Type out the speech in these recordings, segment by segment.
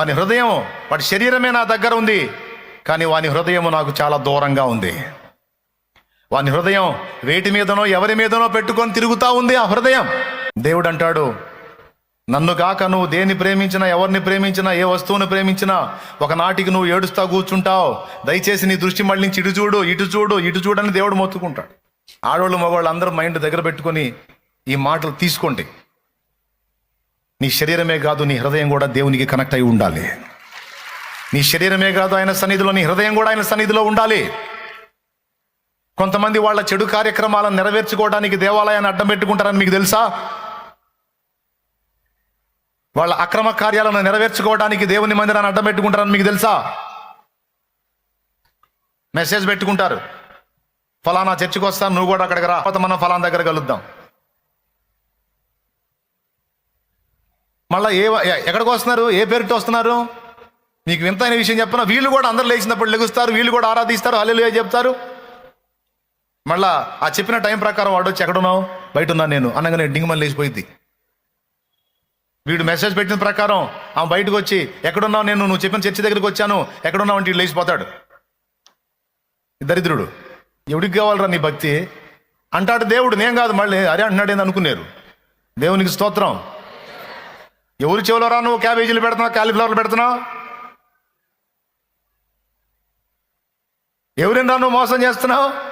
వాని హృదయం వాడి శరీరమే నా దగ్గర ఉంది కానీ వాని హృదయం నాకు చాలా దూరంగా ఉంది. వాని హృదయం వేటి మీదనో ఎవరి మీదనో పెట్టుకొని తిరుగుతా ఉంది ఆ హృదయం. దేవుడు అంటాడు నన్ను కాక నువ్వు దేన్ని ప్రేమించినా ఎవరిని ప్రేమించినా ఏ వస్తువుని ప్రేమించినా ఒకనాటికి నువ్వు ఏడుస్తా కూర్చుంటావు. దయచేసి నీ దృష్టి మళ్ళించి ఇటు చూడు ఇటు చూడు ఇటు చూడని దేవుడు మొత్తుకుంటాడు. ఆడవాళ్ళు మగవాళ్ళు అందరూ మైండ్ దగ్గర పెట్టుకొని ఈ మాటలు తీసుకోండి. నీ శరీరమే కాదు నీ హృదయం కూడా దేవునికి కనెక్ట్ అయి ఉండాలి. నీ శరీరమే కాదు ఆయన సన్నిధిలో నీ హృదయం కూడా ఆయన సన్నిధిలో ఉండాలి. కొంతమంది వాళ్ళ చెడు కార్యక్రమాలను నెరవేర్చుకోవడానికి దేవాలయాన్ని అడ్డం పెట్టుకుంటారని మీకు తెలుసా? వాళ్ళ అక్రమ కార్యాలను నెరవేర్చుకోవడానికి దేవుని మందిరాన్ని అడ్డం పెట్టుకుంటారని మీకు తెలుసా? మెసేజ్ పెట్టుకుంటారు. ఫలానా చర్చికి వస్తాను నువ్వు కూడా అక్కడికి రా. మనం ఫలానా దగ్గర కలుద్దాం. మళ్ళీ ఏ ఎక్కడికి వస్తున్నారు? ఏ పేరుతో వస్తున్నారు? మీకు వింతైన విషయం చెప్పిన? వీళ్ళు కూడా అందరు లేచినప్పుడు లెగుస్తారు వీళ్ళు కూడా ఆరాధిస్తారు హల్లెలూయా చెప్తారు. మళ్ళా ఆ చెప్పిన టైం ప్రకారం వాడు వచ్చి ఎక్కడున్నావు? బయట ఉన్నాను నేను. అనగానే డింగమని లేచిపోయింది. వీడు మెసేజ్ పెట్టిన ప్రకారం ఆమె బయటకు వచ్చి ఎక్కడున్నావు నేను? నువ్వు చెప్పిన చర్చి దగ్గరికి వచ్చాను. ఎక్కడున్నావు? అంటే వీడు లేచిపోతాడు. దరిద్రుడు. ఎవడికి కావాలరా నీ భక్తి? అంటాడు దేవుడు. నేను కాదు. మళ్ళీ అరే అంటున్నాడు. అనుకున్నారు? దేవునికి స్తోత్రం. ఎవరు చెవులో రా నువ్వు క్యాబేజీలు పెడుతున్నావు కాలీఫ్లవర్లు పెడుతున్నావు? ఎవరిని రా నువ్వు మోసం చేస్తున్నావు?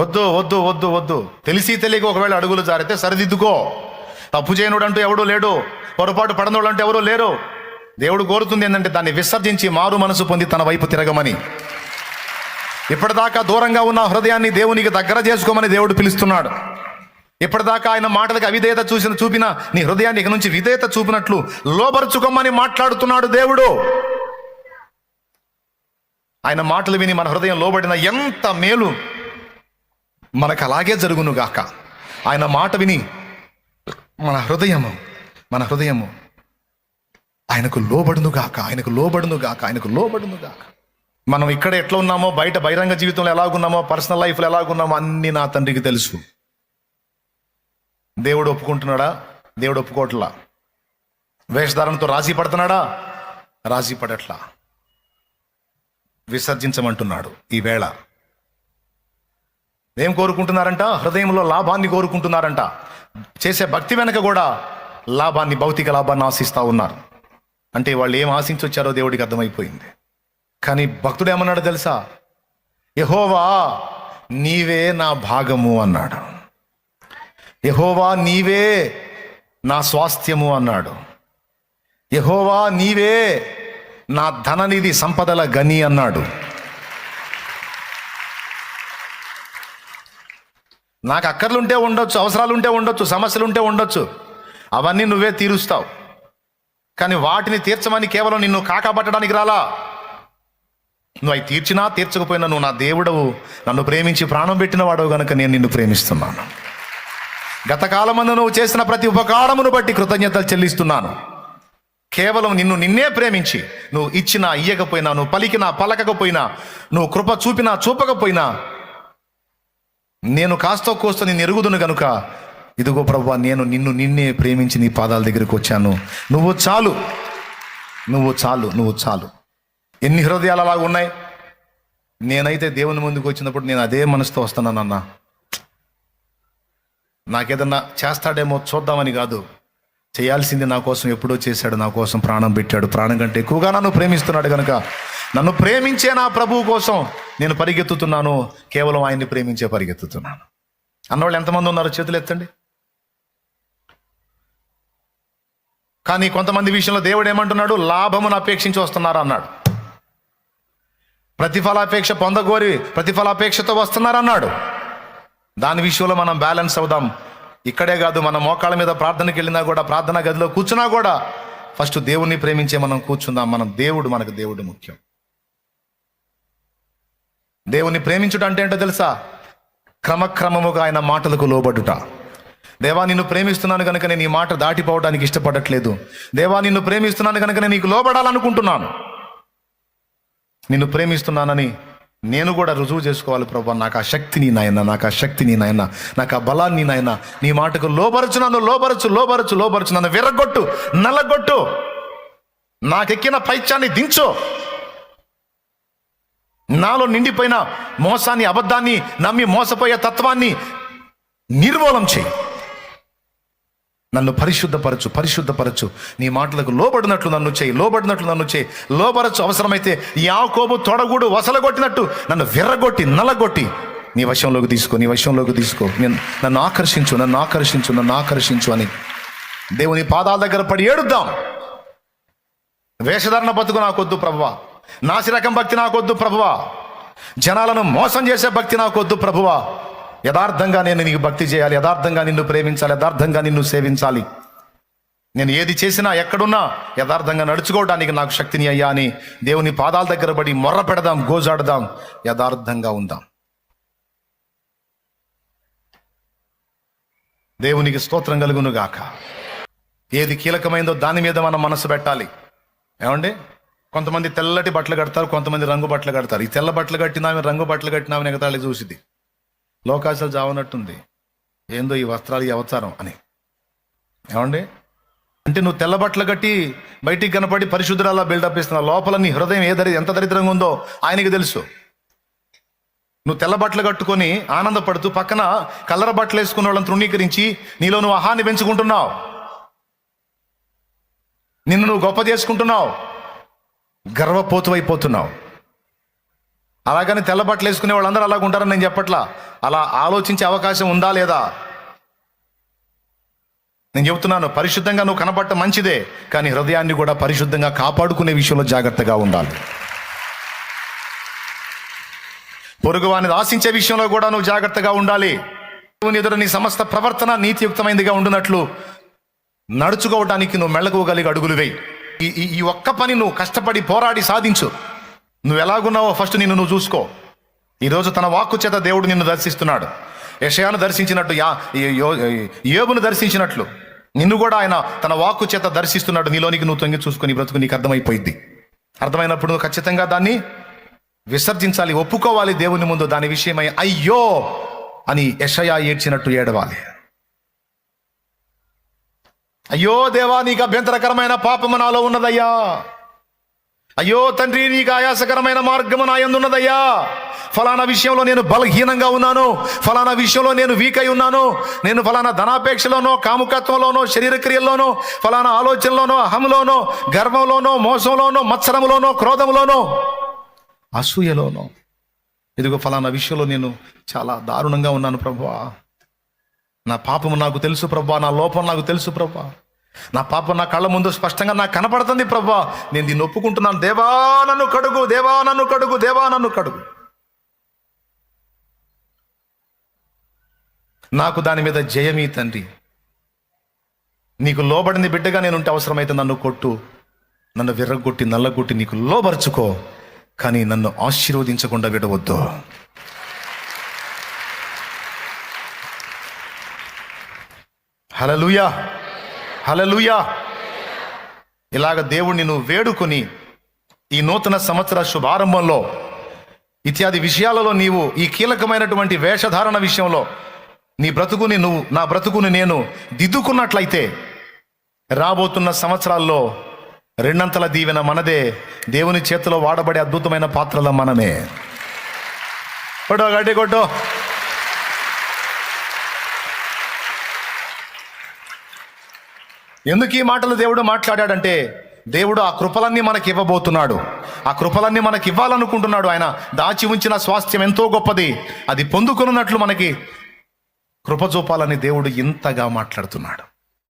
వద్దు వద్దు వద్దు వద్దు. తెలిసి తెలియక ఒకవేళ అడుగులు జారితే సరిదిద్దుకో. తప్పు చేయనుడు అంటూ ఎవడూ లేడు. పొరపాటు పడనోడు అంటూ ఎవరూ లేరు. దేవుడు కోరుతుంది ఏంటంటే దాన్ని విసర్జించి మారు మనసు పొంది తన వైపు తిరగమని. ఇప్పటిదాకా దూరంగా ఉన్న హృదయాన్ని దేవునికి దగ్గర చేసుకోమని దేవుడు పిలుస్తున్నాడు. ఇప్పటిదాకా ఆయన మాటలకు అవిధేయత చూసిన చూపిన నీ హృదయాన్ని ఇక నుంచి విధేయత చూపినట్లు లోబరుచుకోమని మాట్లాడుతున్నాడు దేవుడు. ఆయన మాటలు విని మన హృదయం లోబడిన ఎంత మేలు మనకు అలాగే జరుగును గాక ఆయన మాట విని మన హృదయము మన హృదయము ఆయనకు లోబడునుగాక ఆయనకు లోబడును గాక ఆయనకు లోబడునుగాక. మనం ఇక్కడ ఎట్లా ఉన్నామో బయట బహిరంగ జీవితంలో ఎలాగున్నామో పర్సనల్ లైఫ్లో ఎలాగున్నామో అన్ని నా తండ్రికి తెలుసు. దేవుడు ఒప్పుకుంటున్నాడా? దేవుడు ఒప్పుకోవట్లా? వేషధారణతో రాజీ పడుతున్నాడా? రాజీ పడట్లా? విసర్జించమంటున్నాడు ఈ వేళ. ఏం కోరుకుంటున్నారంట? హృదయంలో లాభాన్ని కోరుకుంటున్నారంట. చేసే భక్తి వెనక కూడా లాభాన్ని భౌతిక లాభాన్ని ఆశిస్తూ ఉన్నారు. అంటే వాళ్ళు ఏం ఆశించి వచ్చారో దేవుడికి అర్థమైపోయింది. కానీ భక్తుడు ఏమన్నాడు తెలుసా? యహోవా నీవే నా భాగము అన్నాడు. యహోవా నీవే నా స్వాస్థ్యము అన్నాడు. యహోవా నీవే నా ధననిధి సంపదల గని అన్నాడు. నాకు అక్కర్లుంటే ఉండొచ్చు అవసరాలుంటే ఉండొచ్చు సమస్యలుంటే ఉండొచ్చు. అవన్నీ నువ్వే తీరుస్తావు. కానీ వాటిని తీర్చమని కేవలం నిన్ను కాకాపట్టడానికి రాలా? నువ్వు అవి తీర్చినా తీర్చకపోయినా నువ్వు నా దేవుడవు. నన్ను ప్రేమించి ప్రాణం పెట్టిన వాడవు గనుక నేను నిన్ను ప్రేమిస్తున్నాను. గతకాలమందు నువ్వు చేసిన ప్రతి ఉపకారమును బట్టి కృతజ్ఞతలు చెల్లిస్తున్నాను. కేవలం నిన్ను నిన్నే ప్రేమించి నువ్వు ఇచ్చినా ఇయ్యకపోయినా నువ్వు పలికినా పలకకపోయినా నువ్వు కృప చూపినా చూపకపోయినా నేను కాస్తో కోస్తో నేను ఎరుగుదును గనుక ఇదిగో ప్రభా నేను నిన్ను నిన్నే ప్రేమించి నీ పాదాల దగ్గరికి వచ్చాను. నువ్వు చాలు. నువ్వు చాలు నువ్వు చాలు. ఎన్ని హృదయాలు అలాగ ఉన్నాయి? నేనైతే దేవుని ముందుకు వచ్చినప్పుడు నేను అదే మనసుతో వస్తున్నానన్నా నాకేదన్నా చేస్తాడేమో చూద్దామని కాదు. చేయాల్సింది నా కోసం ఎప్పుడో చేశాడు నా కోసం ప్రాణం పెట్టాడు. ప్రాణం కంటే ఎక్కువగా నన్ను ప్రేమిస్తున్నాడు కనుక నన్ను ప్రేమించే నా ప్రభువు కోసం నేను పరిగెత్తుతున్నాను. కేవలం ఆయన్ని ప్రేమించే పరిగెత్తుతున్నాను. అన్నవాళ్ళు ఎంతమంది ఉన్నారు చేతులు ఎత్తండి. కానీ కొంతమంది విషయంలో దేవుడు ఏమంటున్నాడు? లాభమును అపేక్షించి వస్తున్నారు అన్నాడు. ప్రతిఫలాపేక్ష పొందగోరి ప్రతిఫలాపేక్షతో వస్తున్నారన్నాడు. అన్నాడు దాని విషయంలో మనం బ్యాలెన్స్ అవుదాం. ఇక్కడే కాదు మన మోకాళ్ళ మీద ప్రార్థనకి వెళ్ళినా కూడా ప్రార్థనా గదిలో కూర్చున్నా కూడా ఫస్ట్ దేవుణ్ణి ప్రేమించే మనం కూర్చుందాం. మనం దేవుడు మనకు దేవుడు ముఖ్యం. దేవుని ప్రేమించుట అంటే ఏంటో తెలుసా? క్రమక్రమముగా ఆయన మాటలకు లోబడుట. దేవా నిన్ను ప్రేమిస్తున్నాను కనుక నేను ఈ మాట దాటిపోవడానికి ఇష్టపడట్లేదు. దేవా నిన్ను ప్రేమిస్తున్నాను కనుక నేను నీకు లోబడాలనుకుంటున్నాను. నిన్ను ప్రేమిస్తున్నానని నేను కూడా రుజువు చేసుకోవాలి ప్రభా. నాకు ఆ శక్తిని నాయన నాకు ఆ శక్తిని నాయన నాకు ఆ బలాన్ని నాయన. నీ మాటకు లోబరచు నన్ను లోపరచు లోబరచు లోబరచు. నన్ను విరగొట్టు నల్లగొట్టు నాకెక్కిన పైత్యాన్ని దించు. నాలో నిండిపోయిన మోసాన్ని అబద్ధాన్ని నమ్మి మోసపోయే తత్వాన్ని నిర్మూలం చేయి. నన్ను పరిశుద్ధపరచు పరిశుద్ధపరచు. నీ మాటలకు లోబడినట్లు నన్ను చేయి లోబడినట్లు నన్ను చేయి. లోబరచు అవసరమైతే యాకోబు తొడగుడు వసలగొట్టినట్టు నన్ను విర్రగొట్టి నల్లగొట్టి నీ వశంలోకి తీసుకో నీ వశంలోకి తీసుకో. నేను నన్ను ఆకర్షించు నన్ను ఆకర్షించు నన్ను ఆకర్షించు అని. దేవుని పాదాల దగ్గర పడి ఏడుద్దాం. వేషధారణ బతుకు నాకొద్దు ప్రభువా. నాసిరకం భక్తి నాకొద్దు ప్రభువా. జనాలను మోసం చేసే భక్తి నాకొద్దు ప్రభువా. యథార్థంగా నేను నీకు భక్తి చేయాలి యథార్థంగా నిన్ను ప్రేమించాలి యథార్థంగా నిన్ను సేవించాలి. నేను ఏది చేసినా ఎక్కడున్నా యథార్థంగా నడుచుకోవడానికి నాకు శక్తిని అయ్యా అని దేవుని పాదాల దగ్గర పడి మొర్ర పెడదాం గోజాడదాం యథార్థంగా ఉందాం. దేవునికి స్తోత్రం కలుగును గాక. ఏది కీలకమైందో దాని మీద మనం మనసు పెట్టాలి. ఏమండి? కొంతమంది తెల్లటి బట్టలు కడతారు కొంతమంది రంగు బట్టలు కడతారు. ఈ తెల్ల బట్టలు కట్టినామె రంగు బట్టలు కట్టినామె ఎగతాళి చూసిది లోకాశలు జావనట్టుంది. ఏందో ఈ వస్త్రాలు ఈ అవతారం అని. ఏమండి? అంటే నువ్వు తెల్ల బట్టలు కట్టి బయటికి కనపడి పరిశుద్ధురాలా బిల్డప్ ఇస్తున్నావు లోపల నీ హృదయం ఏ దరి ఎంత దరిద్రంగా ఉందో ఆయనకి తెలుసు. నువ్వు తెల్ల బట్టలు కట్టుకొని ఆనందపడుతూ పక్కన కలర బట్టలు వేసుకున్న వాళ్ళని తృణీకరించి నీలో నువ్వు అహాన్ని పెంచుకుంటున్నావు. నిన్ను నువ్వు గొప్ప చేసుకుంటున్నావు. గర్వపోతు అయిపోతున్నావు అలాగని తెల్ల బట్టలు వేసుకునే వాళ్ళందరూ అలాగ ఉంటారని నేను చెప్పట్లా. అలా ఆలోచించే అవకాశం ఉందా లేదా? నేను చెబుతున్నాను పరిశుద్ధంగా నువ్వు కనబట్ట మంచిదే కానీ హృదయాన్ని కూడా పరిశుద్ధంగా కాపాడుకునే విషయంలో జాగ్రత్తగా ఉండాలి. పొరుగువాని ఆశించే విషయంలో కూడా నువ్వు జాగ్రత్తగా ఉండాలి. ఎదుట నీ సమస్త ప్రవర్తన నీతియుక్తమైనదిగా ఉండునట్లు నడుచుకోవటానికి నువ్వు మెళ్ళకోగలిగి అడుగులు వేయి. ఈ- ఈ ఒక్క పని నువ్వు కష్టపడి పోరాడి సాధించు. నువ్వు ఎలాగున్నావో ఫస్ట్ నిన్ను నువ్వు చూసుకో. ఈరోజు తన వాక్కు చేత దేవుడు నిన్ను దర్శిస్తున్నాడు. యషయాను దర్శించినట్టు యా యోబును దర్శించినట్లు. నిన్ను కూడా ఆయన తన వాక్కు చేత దర్శిస్తున్నాడు. నీలోనికి నువ్వు తొంగి చూసుకొని బ్రతుకు నీకు అర్థమైపోయింది అర్థమైనప్పుడు నువ్వు ఖచ్చితంగా దాన్ని విసర్జించాలి ఒప్పుకోవాలి దేవుని ముందు. దాని విషయమై అయ్యో అని యషయా ఏడ్చినట్టు ఏడవాలి. అయ్యో దేవా నీకు అభ్యంతరకరమైన పాపము నాలో ఉన్నదయ్యా. అయ్యో తండ్రి నీకు ఆయాసకరమైన మార్గము నా ఉన్నదయ్యా ఫలానా విషయంలో నేను బలహీనంగా ఉన్నాను. ఫలానా విషయంలో నేను వీక్ అయి ఉన్నాను. నేను ఫలానా ధనాపేక్షలోనో కాముకత్వంలోనో శరీరక్రియల్లోనో ఫలానా ఆలోచనలోనో అహంలోనో గర్వంలోనో మోసంలోనో మత్సరములోనో క్రోధంలోనో అసూయలోనో. ఇదిగో ఫలానా విషయంలో నేను చాలా దారుణంగా ఉన్నాను ప్రభా నా పాపము నాకు తెలుసు ప్రభా నా లోపం నాకు తెలుసు ప్రభా నా పాప నా కళ్ళ ముందు స్పష్టంగా నాకు కనపడుతుంది ప్రభా. నేను దీన్ని ఒప్పుకుంటున్నాను. దేవా నన్ను కడుగు. దేవా నన్ను కడుగు. దేవా నన్ను కడుగు. నాకు దాని మీద జయమీ తండ్రి. నీకు లోబడిన బిడ్డగా నేను ఉంటే అవసరమైతే నన్ను కొట్టు. నన్ను విర్రగొట్టి నల్లగొట్టి నీకు లోబరుచుకో. కానీ నన్ను ఆశీర్వదించకుండా విడవద్దు. హలలుయా హలలుయా ఇలాగ దేవుణ్ణి నువ్వు వేడుకొని ఈ నూతన సంవత్సర శుభారంభంలో ఇత్యాది విషయాలలో నీవు ఈ కీలకమైనటువంటి వేషధారణ విషయంలో నీ బ్రతుకుని నువ్వు నా బ్రతుకుని నేను దిద్దుకున్నట్లయితే రాబోతున్న సంవత్సరాల్లో రెండంతల దీవెన మనదే దేవుని చేతిలో వాడబడే అద్భుతమైన పాత్రల మనమే. కొట్టో గడ్డి కొట్టో ఎందుకు ఈ మాటలు దేవుడు మాట్లాడాడంటే దేవుడు ఆ కృపలన్నీ మనకి ఇవ్వబోతున్నాడు. ఆ కృపలన్నీ మనకి ఇవ్వాలనుకుంటున్నాడు. ఆయన దాచి ఉంచిన స్వాస్థ్యం ఎంతో గొప్పది. అది పొందుకున్నట్లు మనకి కృప చూపాలని దేవుడు ఇంతగా మాట్లాడుతున్నాడు.